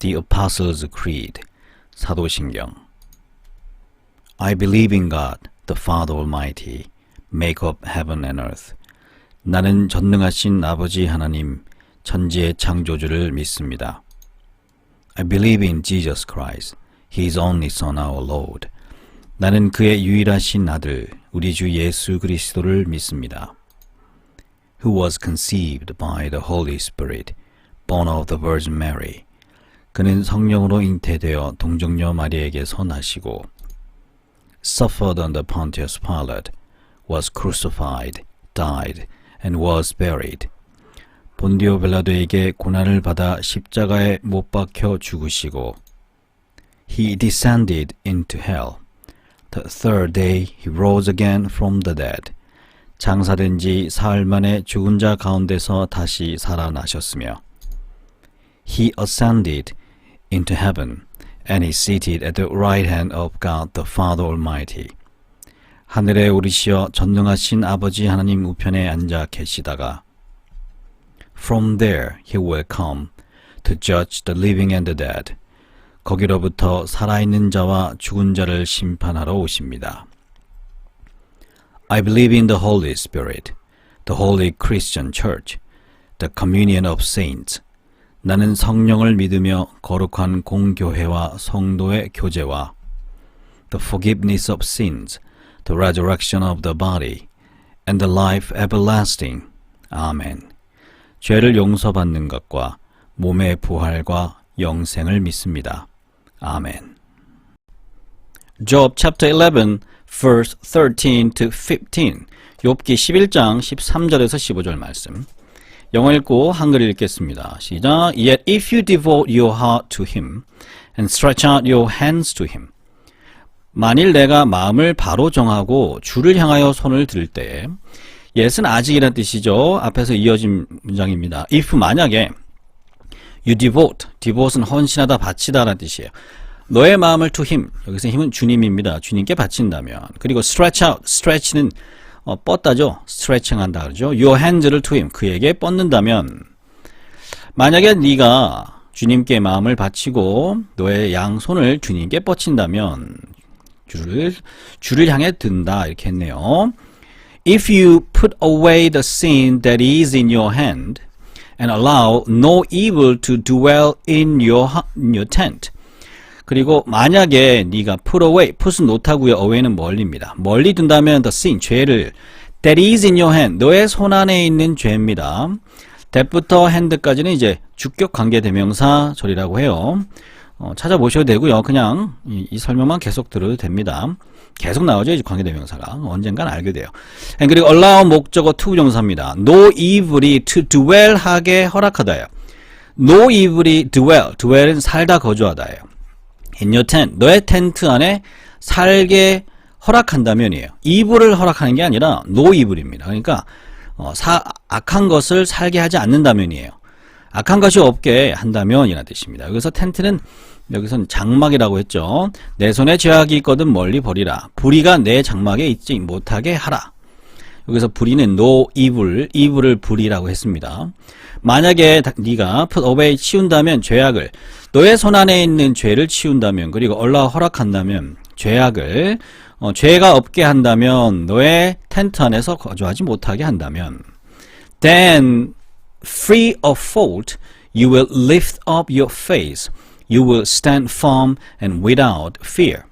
The Apostles' Creed 사도신경 I believe in God, the Father Almighty, make up heaven and earth. 나는 전능하신 아버지 하나님, 천지의 창조주를 믿습니다. I believe in Jesus Christ, His only Son, our Lord. 나는 그의 유일하신 아들, 우리 주 예수 그리스도를 믿습니다. Who was conceived by the Holy Spirit, born of the Virgin Mary. 그는 성령으로 잉태되어 동정녀 마리에게서 나시고 suffered under Pontius Pilate, was crucified, died, and was buried. 본디오 벨라도에게 고난을 받아 십자가에 못 박혀 죽으시고 He descended into hell. The third day he rose again from the dead. 장사된 지 사흘 만에 죽은 자 가운데서 다시 살아나셨으며 He ascended into heaven and is seated at the right hand of God the Father Almighty. 하늘에 오르시어 전능하신 아버지 하나님 우편에 앉아 계시다가 From there he will come to judge the living and the dead. 거기로부터 살아있는 자와 죽은 자를 심판하러 오십니다. I believe in the Holy Spirit, the Holy Christian Church, the communion of saints. 나는 성령을 믿으며 거룩한 공교회와 성도의 교제와 the forgiveness of sins, the resurrection of the body, and the life everlasting. 아멘. 죄를 용서받는 것과 몸의 부활과 영생을 믿습니다. 아멘. Job chapter 11 verse 13 to 15 욥기 11장 13절에서 15절 말씀 영어 읽고 한글 읽겠습니다. 시작. Yet if you devote your heart to him and stretch out your hands to him 만일 내가 마음을 바로 정하고 주를 향하여 손을 들 때, yet은 아직이란 뜻이죠. 앞에서 이어진 문장입니다. if 만약에 you devote, devote는 헌신하다, 바치다라는 뜻이에요. 너의 마음을 to him, 여기서 힘은 주님입니다. 주님께 바친다면. 그리고 stretch out, stretch는 어, 뻗다죠. stretching 한다 그러죠. your hands를 to him, 그에게 뻗는다면 만약에 네가 주님께 마음을 바치고 너의 양손을 주님께 뻗친다면 주를 주를 향해 든다 이렇게 했네요. If you put away the sin that is in your hand and allow no evil to dwell in your your tent. 그리고 만약에 네가 put away, put은 못하고요. away는 멀리입니다. 멀리 둔다면 the sin, 죄를 that is in your hand, 너의 손 안에 있는 죄입니다. that부터 hand까지는 이제 주격 관계 대명사 절이라고 해요. 어, 찾아보셔도 되고요. 그냥 이, 이, 설명만 계속 들어도 됩니다. 계속 나오죠. 이제 관계대명사가. 언젠간 알게 돼요. 그리고 allow 목적어 투부정사입니다. no evil이 to dwell 하게 허락하다예요. no evil이 dwell, dwell은 살다 거주하다예요. In your tent, 너의 텐트 안에 살게 허락한다면이에요. evil을 허락하는 게 아니라 no evil입니다. 그러니까 어, 사, 악한 것을 살게 하지 않는다면이에요. 악한 것이 없게 한다면이라는 뜻입니다. 여기서 텐트는 여기선 장막이라고 했죠. 내 손에 죄악이 있거든 멀리 버리라. 불의가 내 장막에 있지 못하게 하라. 여기서 불의는 no evil, evil을 불의라고 했습니다. 만약에 네가 put away 치운다면 죄악을 너의 손 안에 있는 죄를 치운다면 그리고 얼라 허락한다면 죄악을 어, 죄가 없게 한다면 너의 텐트 안에서 거주하지 못하게 한다면 then free of fault you will lift up your face you will stand firm and without fear.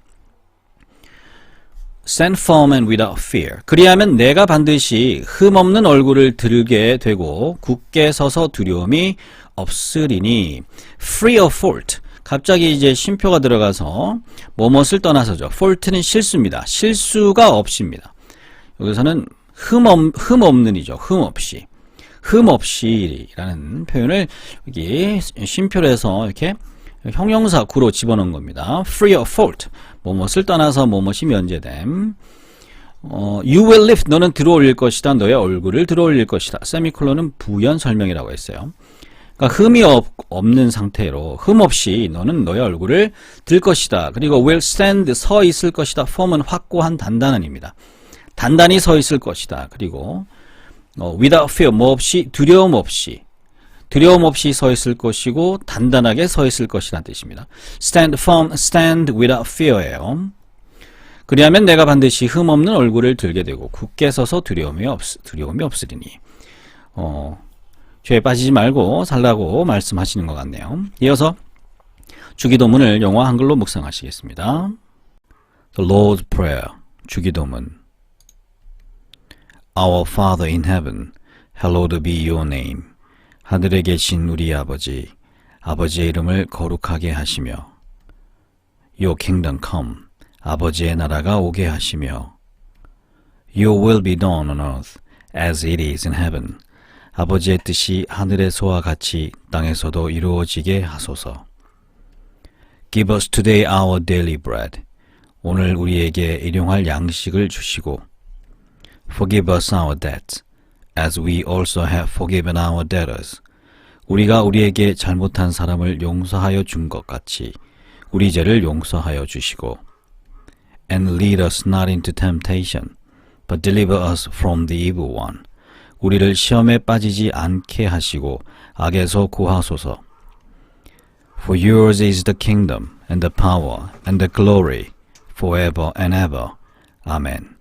Stand firm and without fear. 그리하면 내가 반드시 흠없는 얼굴을 들게 되고 굳게 서서 두려움이 없으리니 free of fault. 갑자기 이제 쉼표가 들어가서 뭐뭇을 떠나서죠. fault는 실수입니다. 실수가 없입니다. 여기서는 흠 없, 흠 없는이죠. 흠 없이. 흠 없이라는 표현을 여기 쉼표로 해서 이렇게 형용사 구로 집어넣은 겁니다. free of fault. 뭐뭇을 떠나서 뭐뭇이 면제됨. 어, you will lift. 너는 들어올릴 것이다. 너의 얼굴을 들어올릴 것이다. 세미콜론은 부연 설명이라고 했어요. 그러니까 흠이 없, 없는 상태로 흠 없이 너는 너의 얼굴을 들 것이다. 그리고 will stand 서 있을 것이다. form은 확고한 단단한입니다. 단단히 서 있을 것이다. 그리고 어, without fear 뭐 없이 두려움 없이 두려움 없이 서 있을 것이고 단단하게 서 있을 것이란 뜻입니다. stand firm, stand without fear예요. 그리하면 내가 반드시 흠 없는 얼굴을 들게 되고 굳게 서서 두려움이 없 두려움이 없으리니. 어, 죄에 빠지지 말고 살라고 말씀하시는 것 같네요. 이어서 주기도문을 영어 한글로 묵상하시겠습니다. The Lord's Prayer 주기도문 Our Father in heaven, hallowed be your name. 하늘에 계신 우리 아버지, 아버지의 이름을 거룩하게 하시며 Your kingdom come, 아버지의 나라가 오게 하시며 Your will be done on earth as it is in heaven. 아버지의 뜻이 하늘에서와 같이 땅에서도 이루어지게 하소서. Give us today our daily bread. 오늘 우리에게 일용할 양식을 주시고 Forgive us our debts, as we also have forgiven our debtors. 우리가 우리에게 잘못한 사람을 용서하여 준 것 같이 우리 죄를 용서하여 주시고 And lead us not into temptation, but deliver us from the evil one. 우리를 시험에 빠지지 않게 하시고 악에서 구하소서. For yours is the kingdom, and the power, and the glory, forever and ever. 아멘.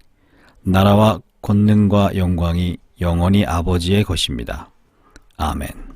나라와 권능과 영광이 영원히 아버지의 것입니다. 아멘.